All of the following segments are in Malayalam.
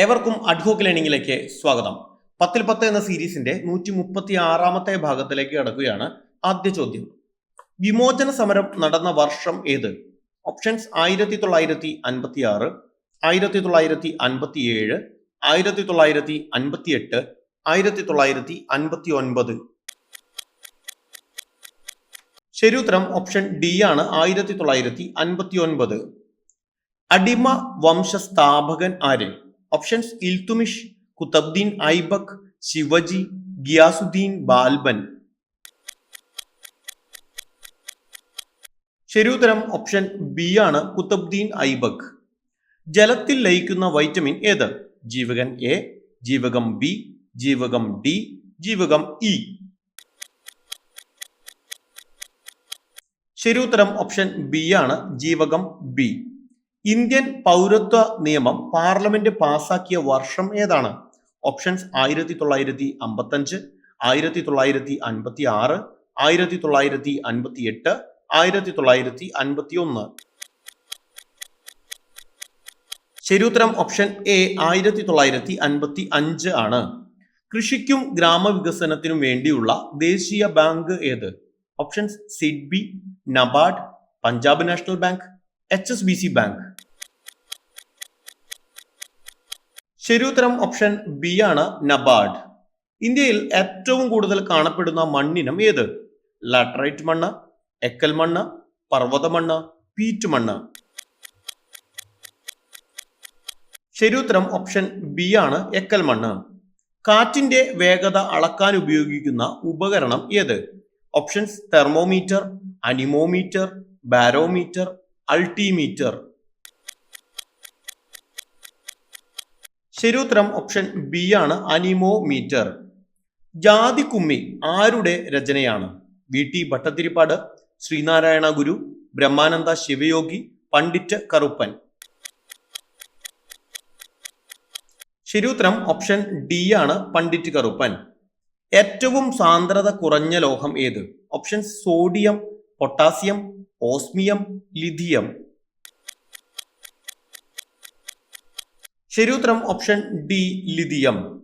ഏവർക്കും അഡ്ഹോക്ക് ലേണിംഗിലേക്ക് സ്വാഗതം. പത്തിൽ പത്ത് എന്ന സീരീസിന്റെ നൂറ്റി മുപ്പത്തി ആറാമത്തെ ഭാഗത്തിലേക്ക് കടക്കുകയാണ് ആദ്യ ചോദ്യം. വിമോചന സമരം നടന്ന വർഷം ഏത്? ഓപ്ഷൻസ് ആയിരത്തി തൊള്ളായിരത്തി അൻപത്തി ആറ് ആയിരത്തി തൊള്ളായിരത്തി അൻപത്തി ഏഴ് ആയിരത്തി തൊള്ളായിരത്തി അൻപത്തി എട്ട് ആയിരത്തി തൊള്ളായിരത്തി അൻപത്തി ഒൻപത് ശരി ഉത്തരം ഓപ്ഷൻ ഡി ആണ് ആയിരത്തി തൊള്ളായിരത്തി അൻപത്തി ഒൻപത് അടിമ വംശസ്ഥാപകൻ ആര്? ഓപ്ഷൻസ് ഇൽത്തുമിഷ് കുത്തബ്ദീൻ ഐബക് ശിവജി ഗിയാസുദ്ദീൻ ബാൽബൻ ശരി ഉത്തരം ഓപ്ഷൻ ബി ആണ് കുത്തബ്ദീൻ ഐബക് ജലത്തിൽ ലയിക്കുന്ന വൈറ്റമിൻ ഏത്? ജീവകൻ എ ജീവകം ബി ജീവകം ഡി ജീവകം ഇ ശരി ഉത്തരം ഓപ്ഷൻ ബി ആണ് ജീവകം ബി ഇന്ത്യൻ പൗരത്വ നിയമം പാർലമെന്റ് പാസാക്കിയ വർഷം ഏതാണ്? ഓപ്ഷൻസ് ആയിരത്തി തൊള്ളായിരത്തി അമ്പത്തഞ്ച് ആയിരത്തി തൊള്ളായിരത്തി അൻപത്തി ആറ് ആയിരത്തി തൊള്ളായിരത്തി അൻപത്തി എട്ട് ആയിരത്തി തൊള്ളായിരത്തി അൻപത്തി ഒന്ന് ശരിയുത്തരം ഓപ്ഷൻ എ ആയിരത്തി തൊള്ളായിരത്തി അൻപത്തി അഞ്ച് ആണ്. കൃഷിക്കും ഗ്രാമവികസനത്തിനും വേണ്ടിയുള്ള ദേശീയ ബാങ്ക് ഏത്? Options SIDBI NABARD Punjab National Bank H S B C bank ശരിയുത്തരം ഓപ്ഷൻ ബി ആണ് നബാർഡ് ഇന്ത്യയിൽ ഏറ്റവും കൂടുതൽ കാണപ്പെടുന്ന മണ്ണിനം ഏത്? ലാട്രൈറ്റ് മണ്ണ് എക്കൽ മണ്ണ് പർവത മണ്ണ് പീറ്റ് മണ്ണ്. ശരിയുത്തരം ഓപ്ഷൻ ബി ആണ് എക്കൽ മണ്ണ്. കാറ്റിന്റെ വേഗത അളക്കാൻ ഉപയോഗിക്കുന്ന ഉപകരണം ഏത്? Options thermometer anemometer barometer altimeter. ശരിയുത്തരം ഓപ്ഷൻ ബി ആണ് അനിമോമീറ്റർ. ജാതിക്കുമ്മി ആരുടെ രചനയാണ്? V T Bhattathiripad Sree Narayana Guru Brahmananda Sivayogi Pandit Karuppan. ശരിയുത്തരം ഓപ്ഷൻ ഡി ആണ് പണ്ഡിറ്റ് കറുപ്പൻ. ഏറ്റവും സാന്ദ്രത കുറഞ്ഞ ലോഹം ഏത്? Option sodium potassium osmium lithium. ശരിയുത്തരം ഓപ്ഷൻ ഡി ലിഥിയം.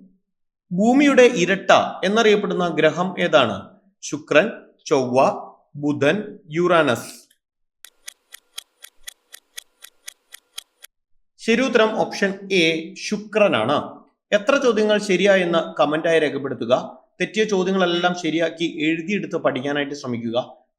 ഭൂമിയുടെ ഇരട്ട എന്നറിയപ്പെടുന്ന ഗ്രഹം ഏതാണ്? ശുക്രൻ ചൊവ്വ ബുധൻ യുറാനസ്. ശരിയുത്തരം ഓപ്ഷൻ എ ശുക്രനാണ്. എത്ര ചോദ്യങ്ങൾ ശരിയായെന്ന് കമന്റായി രേഖപ്പെടുത്തുക. തെറ്റിയ ചോദ്യങ്ങളെല്ലാം ശരിയാക്കി എഴുതിയെടുത്ത് പഠിക്കാനായിട്ട് ശ്രമിക്കുക.